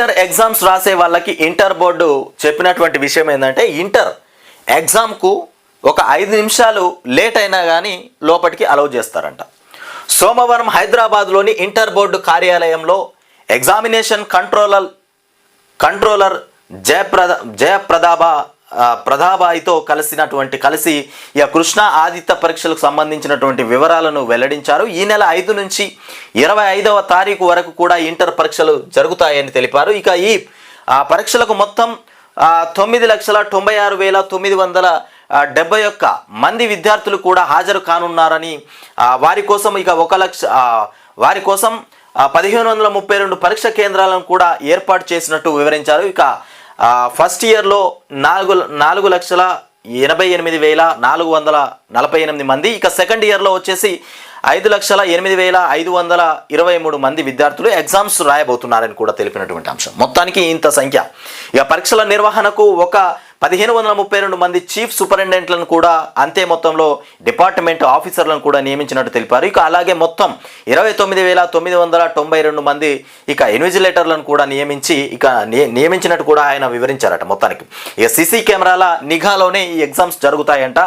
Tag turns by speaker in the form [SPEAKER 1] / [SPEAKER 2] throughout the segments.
[SPEAKER 1] Inter exams రాసే వాళ్ళకి inter board చెప్పినటువంటి విషయం ఏంటంటే ఇంటర్ ఎగ్జామ్కు ఒక ఐదు నిమిషాలు లేట్ అయినా కానీ లోపలికి అలౌ చేస్తారంట. సోమవారం హైదరాబాద్లోని ఇంటర్ బోర్డు కార్యాలయంలో ఎగ్జామినేషన్ కంట్రోలర్ కంట్రోలర్ జయప్రద జయప్రదాభ ప్రధాబాయితో కలిసినటువంటి కలిసి ఇక కృష్ణ ఆదిత్య పరీక్షలకు సంబంధించినటువంటి వివరాలను వెల్లడించారు. ఈ నెల ఐదు నుంచి ఇరవై ఐదవ తారీఖు వరకు కూడా ఇంటర్ పరీక్షలు జరుగుతాయని తెలిపారు. ఇక ఈ పరీక్షలకు మొత్తం తొమ్మిది లక్షల తొంభై ఆరు వేల తొమ్మిది వందల డెబ్బై ఒక్క మంది విద్యార్థులు కూడా హాజరు కానున్నారని వారి కోసం ఇక ఒక లక్ష వారి కోసం పదిహేను వందల ముప్పై రెండు పరీక్ష కేంద్రాలను కూడా ఏర్పాటు చేసినట్టు వివరించారు. ఇక ఫస్ట్ ఇయర్లో నాలుగు నాలుగు లక్షల ఎనభై ఎనిమిది వేల నాలుగు వందల నలభై ఎనిమిది మంది ఇక సెకండ్ ఇయర్లో వచ్చేసి ఐదు లక్షల ఎనిమిది వేల ఐదు వందల ఇరవై మూడు మంది విద్యార్థులు ఎగ్జామ్స్ రాయబోతున్నారని కూడా తెలిపినటువంటి అంశం. మొత్తానికి ఇంత సంఖ్య. ఇక పరీక్షల నిర్వహణకు ఒక పదిహేను వందల ముప్పై రెండు మంది చీఫ్ సూపరింటెండెంట్లను కూడా అంతే మొత్తంలో డిపార్ట్మెంట్ ఆఫీసర్లను కూడా నియమించినట్టు తెలిపారు. ఇక అలాగే మొత్తం ఇరవై తొమ్మిది వేల తొమ్మిది వందల తొంభై రెండు మంది ఇక ఇన్విజిలేటర్లను కూడా నియమించి ఇక నియమించినట్టు కూడా ఆయన వివరించారట మొత్తానికి. ఇక సీసీ కెమెరాల నిఘాలోనే ఈ ఎగ్జామ్స్ జరుగుతాయంట.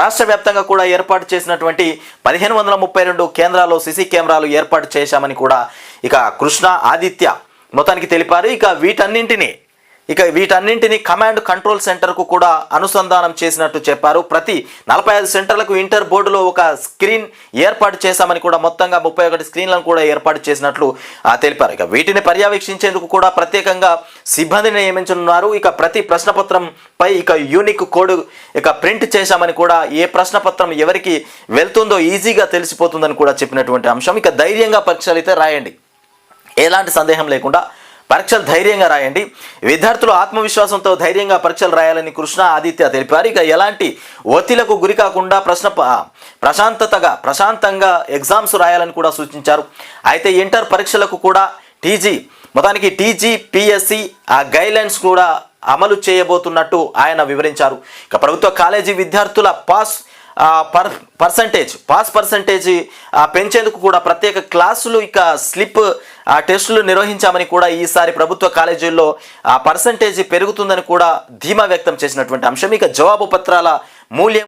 [SPEAKER 1] రాష్ట్ర వ్యాప్తంగా కూడా ఏర్పాటు చేసినటువంటి పదిహేను వందల ముప్పై రెండు కేంద్రాల్లో సీసీ కెమెరాలు ఏర్పాటు చేశామని కూడా ఇక కృష్ణ ఆదిత్య మొత్తానికి తెలిపారు. ఇక వీటన్నింటినీ ఇక వీటన్నింటినీ కమాండ్ కంట్రోల్ సెంటర్కు కూడా అనుసంధానం చేసినట్టు చెప్పారు. ప్రతి నలభై ఐదు సెంటర్లకు ఇంటర్ బోర్డులో ఒక స్క్రీన్ ఏర్పాటు చేశామని కూడా మొత్తంగా ముప్పై ఒకటి స్క్రీన్లను కూడా ఏర్పాటు చేసినట్లు ఆ, తెలిపారు. ఇక వీటిని పర్యవేక్షించేందుకు కూడా ప్రత్యేకంగా సిబ్బందిని నియమించనున్నారు. ఇక ప్రతి ప్రశ్నపత్రంపై ఇక యూనిక్ కోడ్ ఇక ప్రింట్ చేశామని కూడా ఏ ప్రశ్నపత్రం ఎవరికి వెళ్తుందో ఈజీగా తెలిసిపోతుందని కూడా చెప్పినటువంటి అంశం. ఇక ధైర్యంగా పరీక్షలు అయితే రాయండి. ఎలాంటి సందేహం లేకుండా పరీక్షలు ధైర్యంగా రాయండి. విద్యార్థులు ఆత్మవిశ్వాసంతో ధైర్యంగా పరీక్షలు రాయాలని కృష్ణ ఆదిత్య తెలిపారు. ఇక ఎలాంటి ఒత్తిలకు గురి కాకుండా ప్రశ్న ప్రశాంతతగా ప్రశాంతంగా ఎగ్జామ్స్ రాయాలని కూడా సూచించారు. అయితే ఇంటర్ పరీక్షలకు కూడా టీజీ మొత్తానికి టీజీ పిఎస్సి ఆ గైడ్లైన్స్ కూడా అమలు చేయబోతున్నట్టు ఆయన వివరించారు. ఇక ప్రభుత్వ కాలేజీ విద్యార్థుల pass per percentage pass percentage ఆ, పెంచేందుకు కూడా ప్రత్యేక క్లాసులు ఇక స్లిప్ ఆ, టెస్టులు నిర్వహించామని కూడా ఈసారి ప్రభుత్వ కాలేజీల్లో ఆ పర్సంటేజ్ పెరుగుతుందని కూడా ధీమా వ్యక్తం చేసినటువంటి అంశం. ఇక జవాబు పత్రాల మూల్యం